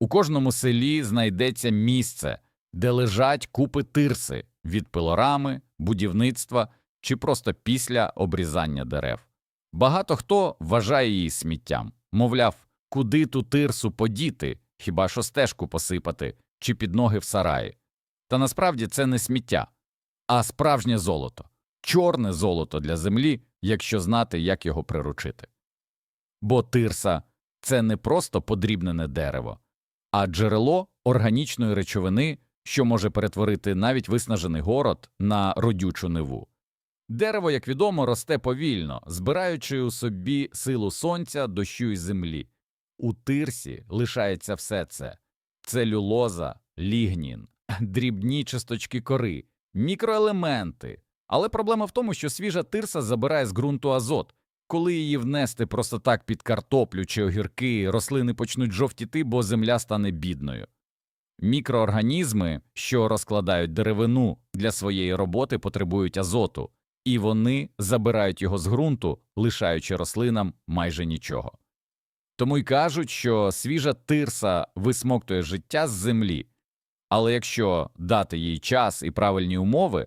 У кожному селі знайдеться місце, де лежать купи тирси від пилорами, будівництва чи просто після обрізання дерев. Багато хто вважає її сміттям, мовляв, куди ту тирсу подіти, хіба що стежку посипати чи під ноги в сараї. Та насправді це не сміття, а справжнє золото, чорне золото для землі, якщо знати, як його приручити. Бо тирса це не просто подрібнене дерево, а джерело органічної речовини, що може перетворити навіть виснажений город на родючу ниву. Дерево, як відомо, росте повільно, збираючи у собі силу сонця, дощу і землі. У тирсі лишається все це целюлоза, лігнін, дрібні часточки кори, мікроелементи. Але проблема в тому, що свіжа тирса забирає з ґрунту азот. Коли її внести просто так під картоплю чи огірки, рослини почнуть жовтіти, бо земля стане бідною. Мікроорганізми, що розкладають деревину для своєї роботи, потребують азоту, і вони забирають його з ґрунту, лишаючи рослинам майже нічого. Тому й кажуть, що свіжа тирса висмоктує життя з землі, але якщо дати їй час і правильні умови,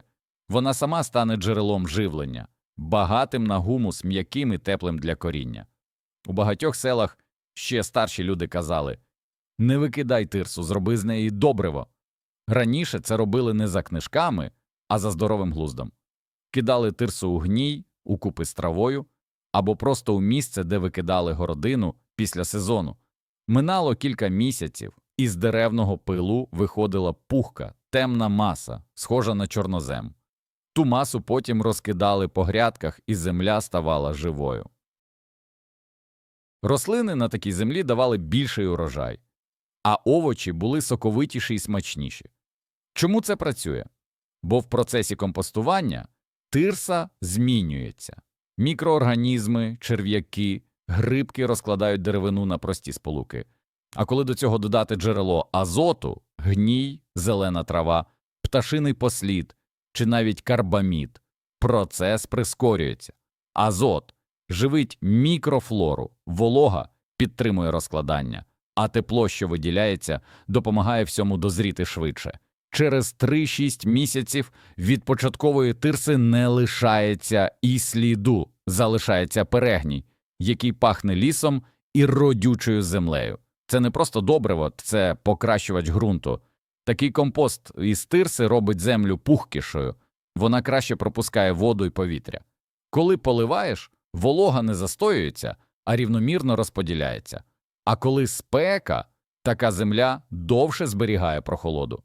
вона сама стане джерелом живлення, багатим на гумус, м'яким і теплим для коріння. У багатьох селах ще старші люди казали не викидай тирсу, зроби з неї добриво. Раніше це робили не за книжками, а за здоровим глуздом. Кидали тирсу у гній, у купи з травою або просто у місце, де викидали городину після сезону. Минало кілька місяців, і з деревного пилу виходила пухка, темна маса, схожа на чорнозем. Ту масу потім розкидали по грядках, і земля ставала живою. Рослини на такій землі давали більший урожай, а овочі були соковитіші і смачніші. Чому це працює? Бо в процесі компостування тирса змінюється. Мікроорганізми, черв'яки, грибки розкладають деревину на прості сполуки. А коли до цього додати джерело азоту, гній, зелена трава, пташиний послід чи навіть карбамід, процес прискорюється. Азот живить мікрофлору, волога підтримує розкладання, а тепло, що виділяється, допомагає всьому дозріти швидше. Через 3-6 місяців від початкової тирси не лишається і сліду, залишається перегній, який пахне лісом і родючою землею. Це не просто добриво, це покращувач ґрунту. Такий компост із тирси робить землю пухкішою, вона краще пропускає воду і повітря. Коли поливаєш, волога не застоюється, а рівномірно розподіляється. А коли спека, така земля довше зберігає прохолоду.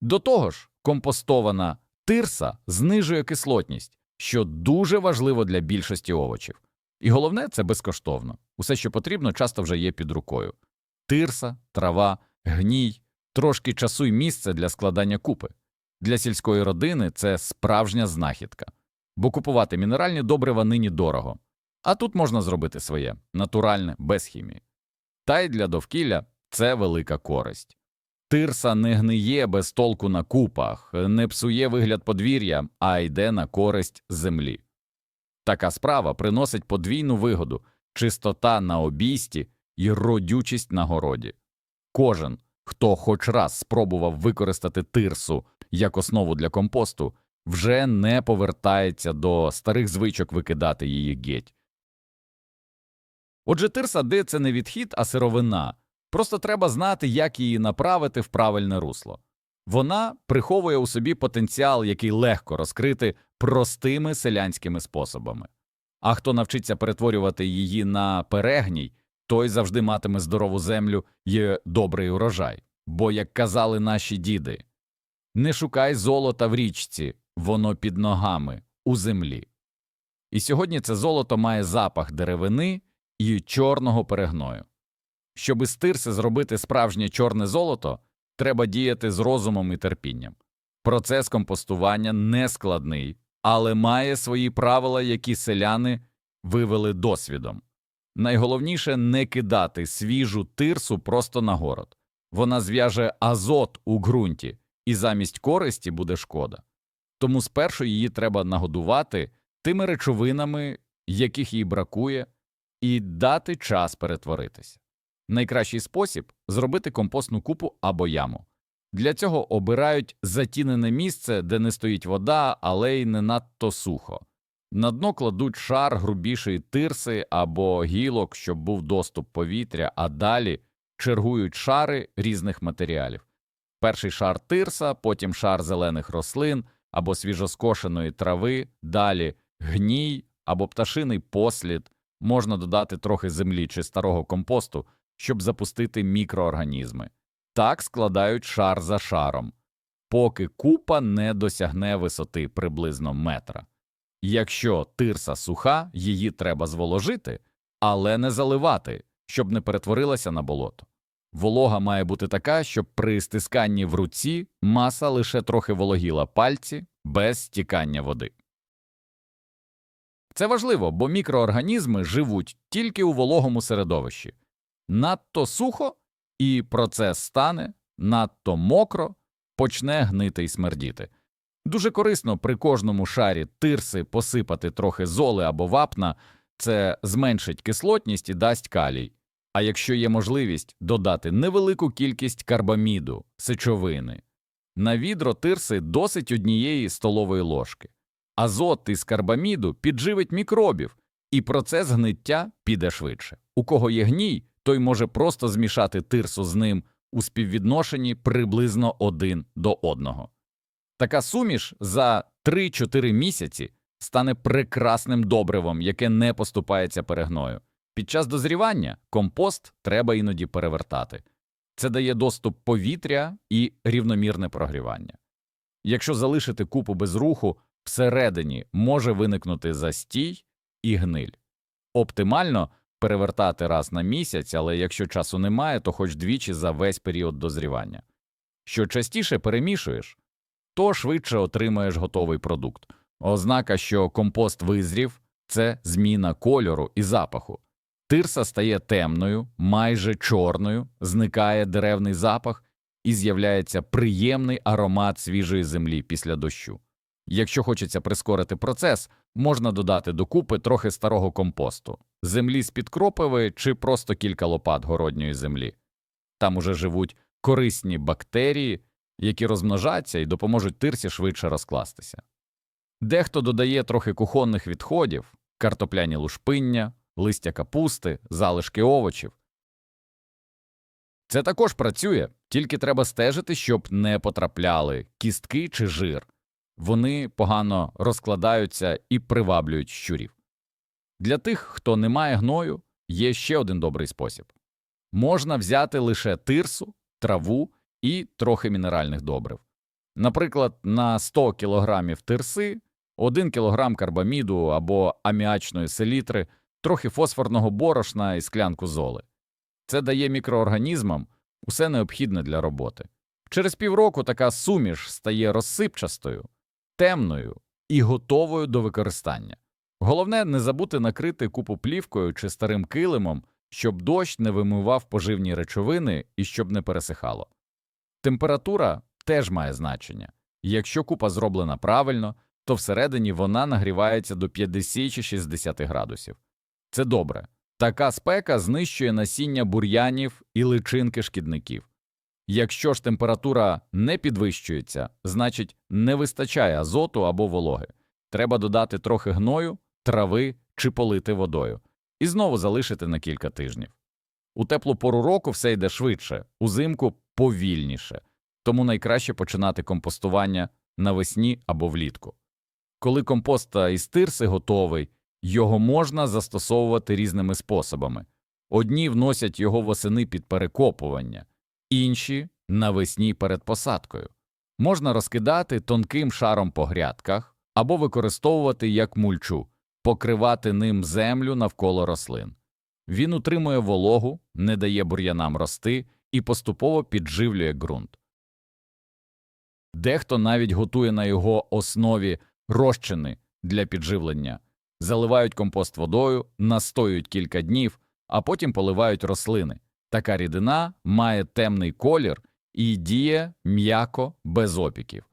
До того ж, компостована тирса знижує кислотність, що дуже важливо для більшості овочів. І головне це безкоштовно. Усе, що потрібно, часто вже є під рукою. Тирса, трава, гній, трошки часу й місце для складання купи. Для сільської родини це справжня знахідка, бо купувати мінеральні добрива нині дорого. А тут можна зробити своє натуральне, без хімії. Та й для довкілля це велика користь. Тирса не гниє без толку на купах, не псує вигляд подвір'я, а йде на користь землі. Така справа приносить подвійну вигоду чистота на обійсті і родючість на городі. Кожен, хто хоч раз спробував використати тирсу як основу для компосту, вже не повертається до старих звичок викидати її геть. Отже, тирса де це не відхід, а сировина. Просто треба знати, як її направити в правильне русло. Вона приховує у собі потенціал, який легко розкрити простими селянськими способами. А хто навчиться перетворювати її на перегній, той завжди матиме здорову землю і добрий урожай. Бо, як казали наші діди, не шукай золота в річці, воно під ногами у землі. І сьогодні це золото має запах деревини і чорного перегною. Щоб із тирси зробити справжнє чорне золото, треба діяти з розумом і терпінням. Процес компостування не складний, але має свої правила, які селяни вивели досвідом. Найголовніше не кидати свіжу тирсу просто на город. Вона зв'яже азот у ґрунті, і замість користі буде шкода. Тому спершу її треба нагодувати тими речовинами, яких їй бракує, і дати час перетворитися. Найкращий спосіб зробити компостну купу або яму. Для цього обирають затінене місце, де не стоїть вода, але й не надто сухо. На дно кладуть шар грубішої тирси або гілок, щоб був доступ повітря, а далі чергують шари різних матеріалів. Перший шар тирса, потім шар зелених рослин або свіжоскошеної трави, далі гній або пташиний послід, можна додати трохи землі чи старого компосту, щоб запустити мікроорганізми. Так складають шар за шаром, поки купа не досягне висоти приблизно метра. Якщо тирса суха, її треба зволожити, але не заливати, щоб не перетворилася на болото. Волога має бути така, щоб при стисканні в руці маса лише трохи вологіла пальці без стікання води. Це важливо, бо мікроорганізми живуть тільки у вологому середовищі. Надто сухо і процес стане, надто мокро почне гнити й смердіти. Дуже корисно при кожному шарі тирси посипати трохи золи або вапна, це зменшить кислотність і дасть калій. А якщо є можливість додати невелику кількість карбаміду, сечовини. На відро тирси досить однієї столової ложки. Азот із карбаміду підживить мікробів, і процес гниття піде швидше. У кого є гній, той може просто змішати тирсу з ним у співвідношенні приблизно один до одного. Така суміш за 3-4 місяці стане прекрасним добривом, яке не поступається перегною. Під час дозрівання компост треба іноді перевертати. Це дає доступ повітря і рівномірне прогрівання. Якщо залишити купу без руху, всередині може виникнути застій і гниль. Оптимально перевертати раз на місяць, але якщо часу немає, то хоч двічі за весь період дозрівання. Що частіше перемішуєш, то швидше отримаєш готовий продукт. Ознака, що компост визрів це зміна кольору і запаху. Тирса стає темною, майже чорною, зникає деревний запах і з'являється приємний аромат свіжої землі після дощу. Якщо хочеться прискорити процес, можна додати до купи трохи старого компосту, землі з-під кропиви чи просто кілька лопат городньої землі. Там уже живуть корисні бактерії, які розмножаться і допоможуть тирсі швидше розкластися. Дехто додає трохи кухонних відходів, картопляні лушпиння, листя капусти, залишки овочів. Це також працює, тільки треба стежити, щоб не потрапляли кістки чи жир. Вони погано розкладаються і приваблюють щурів. Для тих, хто не має гною, є ще один добрий спосіб можна взяти лише тирсу, траву і трохи мінеральних добрив. Наприклад, на 100 кг тирси, 1 кг карбаміду або аміачної селітри, трохи фосфорного борошна і склянку золи. Це дає мікроорганізмам усе необхідне для роботи. Через півроку така суміш стає розсипчастою, темною і готовою до використання. Головне не забути накрити купу плівкою чи старим килимом, щоб дощ не вимивав поживні речовини і щоб не пересихало. Температура теж має значення. Якщо купа зроблена правильно, то всередині вона нагрівається до 50 чи 60 градусів. Це добре. Така спека знищує насіння бур'янів і личинки шкідників. Якщо ж температура не підвищується, значить не вистачає азоту або вологи. Треба додати трохи гною, трави чи полити водою, і знову залишити на кілька тижнів. У теплу пору року все йде швидше, узимку повільніше, тому найкраще починати компостування навесні або влітку. Коли компост із тирси готовий, його можна застосовувати різними способами. Одні вносять його восени під перекопування, інші навесні перед посадкою. Можна розкидати тонким шаром по грядках або використовувати як мульчу, покривати ним землю навколо рослин. Він утримує вологу, не дає бур'янам рости і поступово підживлює ґрунт. Дехто навіть готує на його основі розчини для підживлення, заливають компост водою, настоюють кілька днів, а потім поливають рослини. Така рідина має темний колір і діє м'яко без опіків.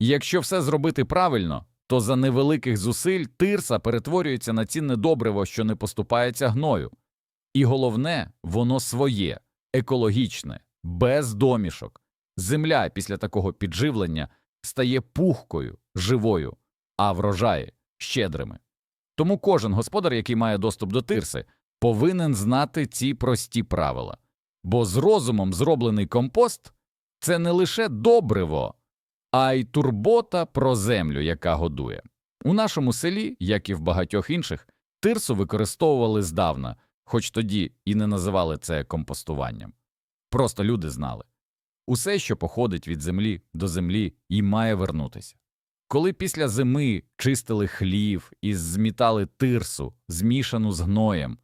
Якщо все зробити правильно, то за невеликих зусиль тирса перетворюється на цінне добриво, що не поступається гною. І головне, воно своє, екологічне, без домішок. Земля після такого підживлення стає пухкою, живою, а врожаї щедрими. Тому кожен господар, який має доступ до тирси, повинен знати ці прості правила. Бо з розумом зроблений компост це не лише добриво, а й турбота про землю, яка годує. У нашому селі, як і в багатьох інших, тирсу використовували здавна, хоч тоді і не називали це компостуванням. Просто люди знали усе, що походить від землі до землі, і має вернутися. Коли після зими чистили хлів і змітали тирсу, змішану з гноєм,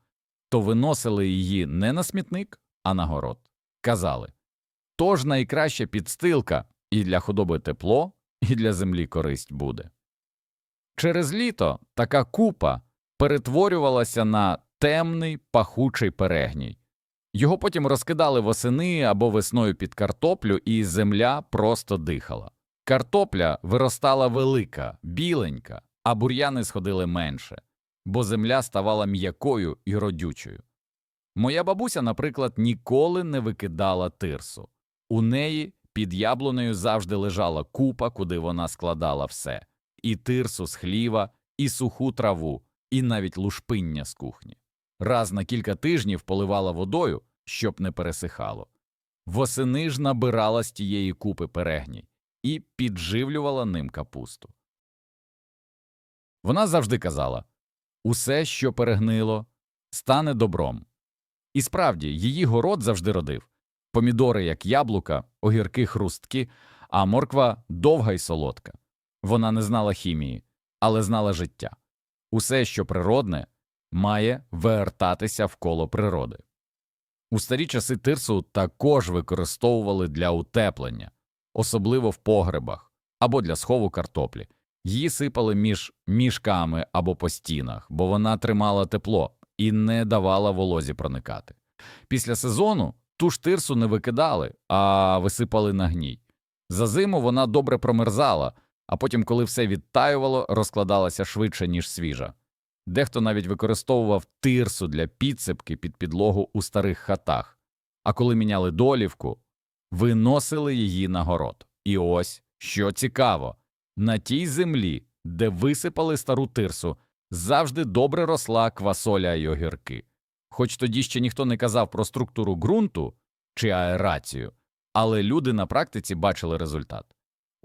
то виносили її не на смітник, а на город. Казали тож найкраща підстилка і для худоби тепло, і для землі користь буде. Через літо така купа перетворювалася на темний пахучий перегній. Його потім розкидали восени або весною під картоплю, і земля просто дихала. Картопля виростала велика, біленька, а бур'яни сходили менше, бо земля ставала м'якою і родючою. Моя бабуся, наприклад, ніколи не викидала тирсу. У неї під яблунею завжди лежала купа, куди вона складала все і тирсу з хліва, і суху траву, і навіть лушпиння з кухні. Раз на кілька тижнів поливала водою, щоб не пересихало. Восени ж набирала з тієї купи перегній і підживлювала ним капусту. Вона завжди казала усе, що перегнило, стане добром. І справді, її город завжди родив помідори, як яблука, огірки хрусткі, а морква довга й солодка. Вона не знала хімії, але знала життя. Усе, що природне, має вертатися в коло природи. У старі часи тирсу також використовували для утеплення, особливо в погребах або для схову картоплі. Її сипали між мішками або по стінах, бо вона тримала тепло і не давала волозі проникати. Після сезону ту ж тирсу не викидали, а висипали на гній. За зиму вона добре промерзала, а потім, коли все відтаювало, розкладалася швидше, ніж свіжа. Дехто навіть використовував тирсу для підсипки під підлогу у старих хатах, а коли міняли долівку, виносили її на город. І ось що цікаво на тій землі, де висипали стару тирсу, завжди добре росла квасоля й огірки. Хоч тоді ще ніхто не казав про структуру ґрунту чи аерацію, але люди на практиці бачили результат.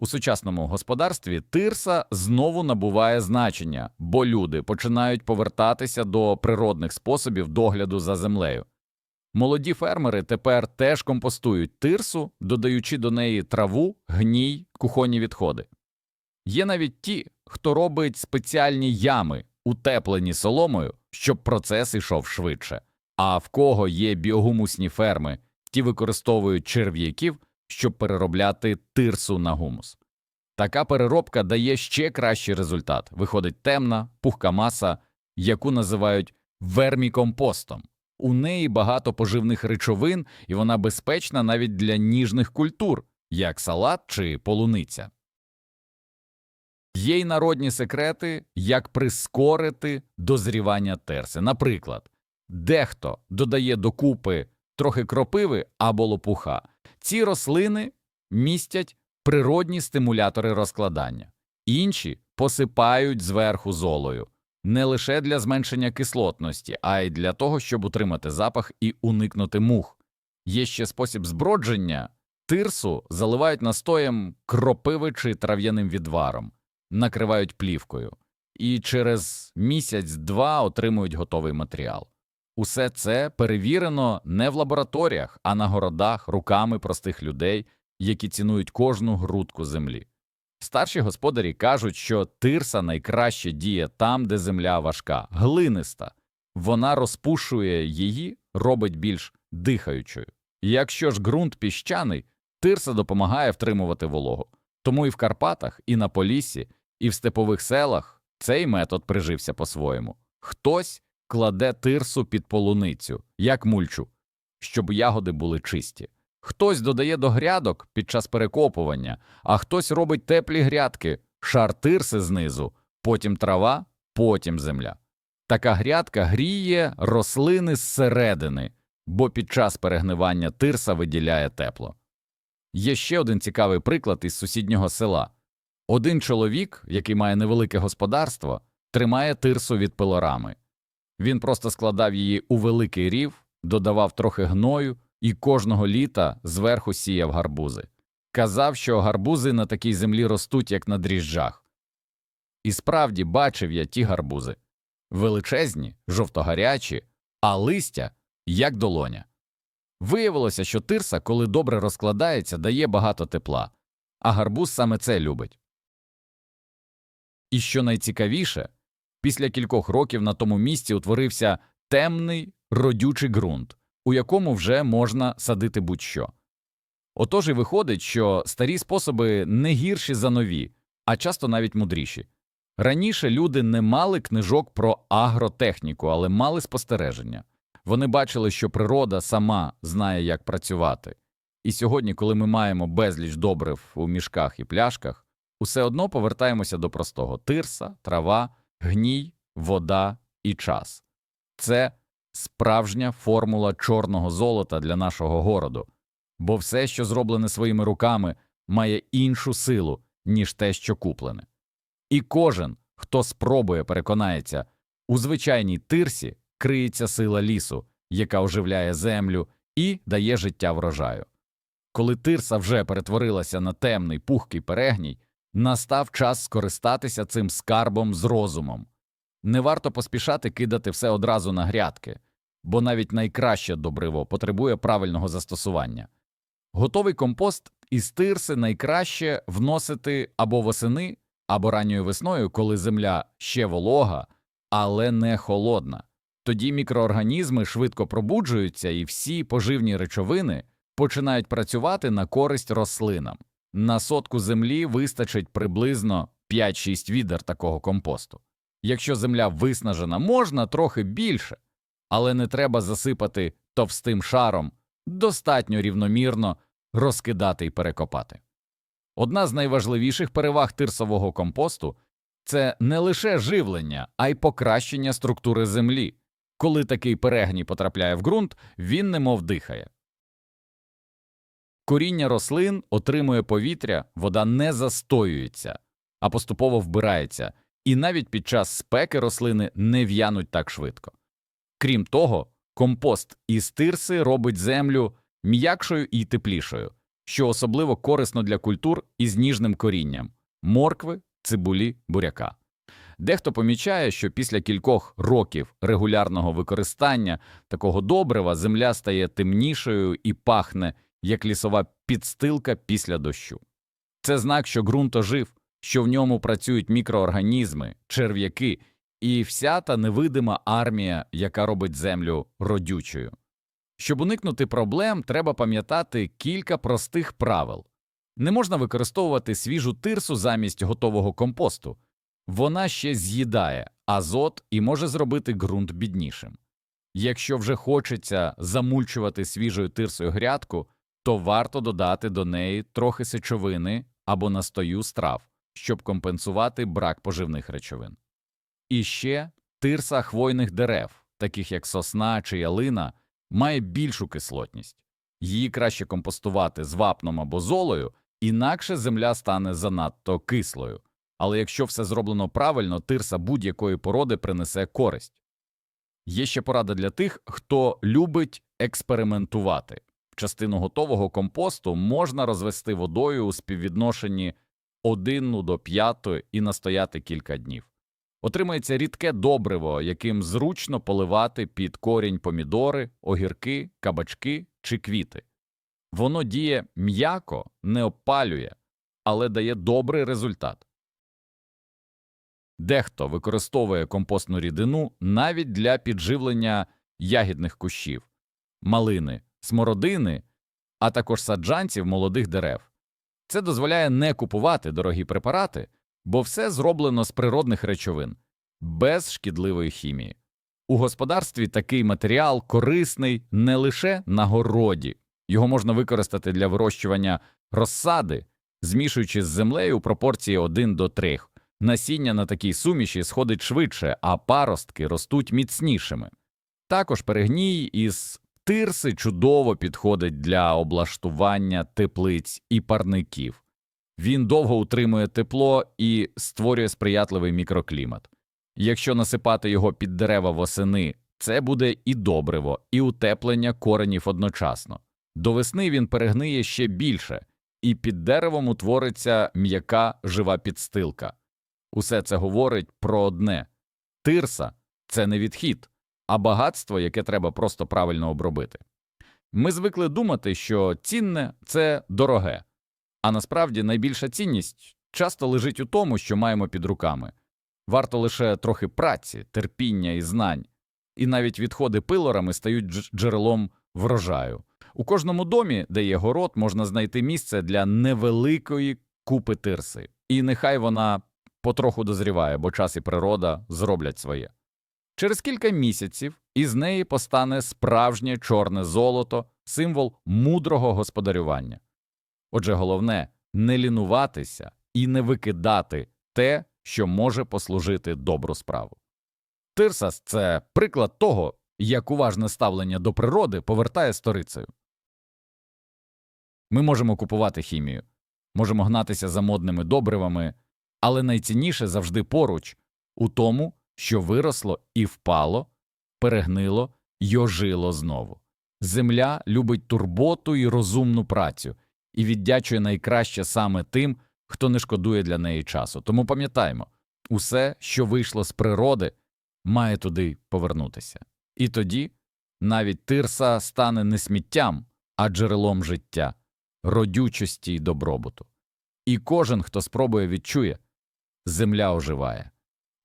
У сучасному господарстві тирса знову набуває значення, бо люди починають повертатися до природних способів догляду за землею. Молоді фермери тепер теж компостують тирсу, додаючи до неї траву, гній, кухонні відходи. Є навіть ті, хто робить спеціальні ями, утеплені соломою, щоб процес ішов швидше. А в кого є біогумусні ферми, ті використовують черв'яків щоб переробляти тирсу на гумус. Така переробка дає ще кращий результат виходить темна, пухка маса, яку називають вермікомпостом. У неї багато поживних речовин, і вона безпечна навіть для ніжних культур, як салат чи полуниця. Є й народні секрети, як прискорити дозрівання терси. Наприклад, дехто додає докупи трохи кропиви або лопуха, ці рослини містять природні стимулятори розкладання, інші посипають зверху золою не лише для зменшення кислотності, а й для того, щоб утримати запах і уникнути мух. Є ще спосіб збродження тирсу заливають настоєм кропиви чи трав'яним відваром, накривають плівкою і через місяць-два отримують готовий матеріал. Усе це перевірено не в лабораторіях, а на городах руками простих людей, які цінують кожну грудку землі. Старші господарі кажуть, що тирса найкраще діє там, де земля важка, глиниста, вона розпушує її, робить більш дихаючою. Якщо ж ґрунт піщаний, тирса допомагає втримувати вологу. Тому і в Карпатах, і на Поліссі, і в степових селах цей метод прижився по-своєму. Хтось кладе тирсу під полуницю, як мульчу, щоб ягоди були чисті. Хтось додає до грядок під час перекопування, а хтось робить теплі грядки, шар тирси знизу, потім трава, потім земля. Така грядка гріє рослини зсередини, бо під час перегнивання тирса виділяє тепло. Є ще один цікавий приклад із сусіднього села. Один чоловік, який має невелике господарство, тримає тирсу від пилорами. Він просто складав її у великий рів, додавав трохи гною і кожного літа зверху сіяв гарбузи. Казав, що гарбузи на такій землі ростуть, як на дріжджах. І справді бачив я ті гарбузи величезні, жовтогарячі, а листя як долоня. Виявилося, що тирса, коли добре розкладається, дає багато тепла, а гарбуз саме це любить. І що найцікавіше, після кількох років на тому місці утворився темний родючий ґрунт, у якому вже можна садити будь-що. Отож і виходить, що старі способи не гірші за нові, а часто навіть мудріші. Раніше люди не мали книжок про агротехніку, але мали спостереження. Вони бачили, що природа сама знає, як працювати. І сьогодні, коли ми маємо безліч добрив у мішках і пляшках, усе одно повертаємося до простого тирса, трава, гній, вода і час. Це справжня формула чорного золота для нашого городу, бо все, що зроблене своїми руками, має іншу силу, ніж те, що куплене. І кожен, хто спробує, переконається, у звичайній тирсі криється сила лісу, яка оживляє землю і дає життя врожаю. Коли тирса вже перетворилася на темний пухкий перегній, настав час скористатися цим скарбом з розумом. Не варто поспішати кидати все одразу на грядки, бо навіть найкраще добриво потребує правильного застосування. Готовий компост із тирси найкраще вносити або восени, або ранньою весною, коли земля ще волога, але не холодна. Тоді мікроорганізми швидко пробуджуються і всі поживні речовини починають працювати на користь рослинам. На сотку землі вистачить приблизно 5-6 відер такого компосту. Якщо земля виснажена, можна трохи більше, але не треба засипати товстим шаром, достатньо рівномірно розкидати і перекопати. Одна з найважливіших переваг тирсового компосту це не лише живлення, а й покращення структури землі. Коли такий перегній потрапляє в ґрунт, він немов дихає. Коріння рослин отримує повітря, вода не застоюється, а поступово вбирається, і навіть під час спеки рослини не в'януть так швидко. Крім того, компост із тирси робить землю м'якшою і теплішою, що особливо корисно для культур із ніжним корінням моркви, цибулі, буряка. Дехто помічає, що після кількох років регулярного використання такого добрива земля стає темнішою і пахне, як лісова підстилка після дощу. Це знак, що ґрунт ожив, що в ньому працюють мікроорганізми, черв'яки і вся та невидима армія, яка робить землю родючою. Щоб уникнути проблем, треба пам'ятати кілька простих правил. Не можна використовувати свіжу тирсу замість готового компосту. Вона ще з'їдає азот і може зробити ґрунт біднішим. Якщо вже хочеться замульчувати свіжою тирсою грядку, то варто додати до неї трохи сечовини або настою страв, щоб компенсувати брак поживних речовин. І ще тирса хвойних дерев, таких як сосна чи ялина, має більшу кислотність. Її краще компостувати з вапном або золою, інакше земля стане занадто кислою. Але якщо все зроблено правильно, тирса будь-якої породи принесе користь. Є ще порада для тих, хто любить експериментувати. Частину готового компосту можна розвести водою у співвідношенні 1 до 5 і настояти кілька днів. Отримається рідке добриво, яким зручно поливати під корінь помідори, огірки, кабачки чи квіти. Воно діє м'яко, не опалює, але дає добрий результат. Дехто використовує компостну рідину навіть для підживлення ягідних кущів, малини, смородини, а також саджанців молодих дерев. Це дозволяє не купувати дорогі препарати, бо все зроблено з природних речовин, без шкідливої хімії. У господарстві такий матеріал корисний не лише на городі, його можна використати для вирощування розсади, змішуючи з землею у пропорції 1 до 3. Насіння на такій суміші сходить швидше, а паростки ростуть міцнішими. Також перегній із Тирси чудово підходить для облаштування теплиць і парників. Він довго утримує тепло і створює сприятливий мікроклімат. Якщо насипати його під дерева восени, це буде і добриво, і утеплення коренів одночасно. До весни він перегниє ще більше, і під деревом утвориться м'яка жива підстилка. Усе це говорить про одне тирса це не відхід, а багатство, яке треба просто правильно обробити. Ми звикли думати, що цінне це дороге, а насправді найбільша цінність часто лежить у тому, що маємо під руками. Варто лише трохи праці, терпіння і знань, і навіть відходи пилорами стають джерелом врожаю. У кожному домі, де є город, можна знайти місце для невеликої купи тирси, і нехай вона потроху дозріває, бо час і природа зроблять своє. Через кілька місяців із неї постане справжнє чорне золото, символ мудрого господарювання. Отже, головне не лінуватися і не викидати те, що може послужити добру справу. Тирсас це приклад того, як уважне ставлення до природи повертає сторицею. Ми можемо купувати хімію, можемо гнатися за модними добривами, але найцінніше завжди поруч у тому, що виросло і впало, перегнило й ожило знову. Земля любить турботу і розумну працю і віддячує найкраще саме тим, хто не шкодує для неї часу. Тому пам'ятаймо, усе, що вийшло з природи, має туди повернутися. І тоді навіть тирса стане не сміттям, а джерелом життя, родючості й добробуту. І кожен, хто спробує, відчує земля оживає,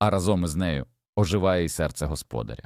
а разом із нею оживає і серце господаря.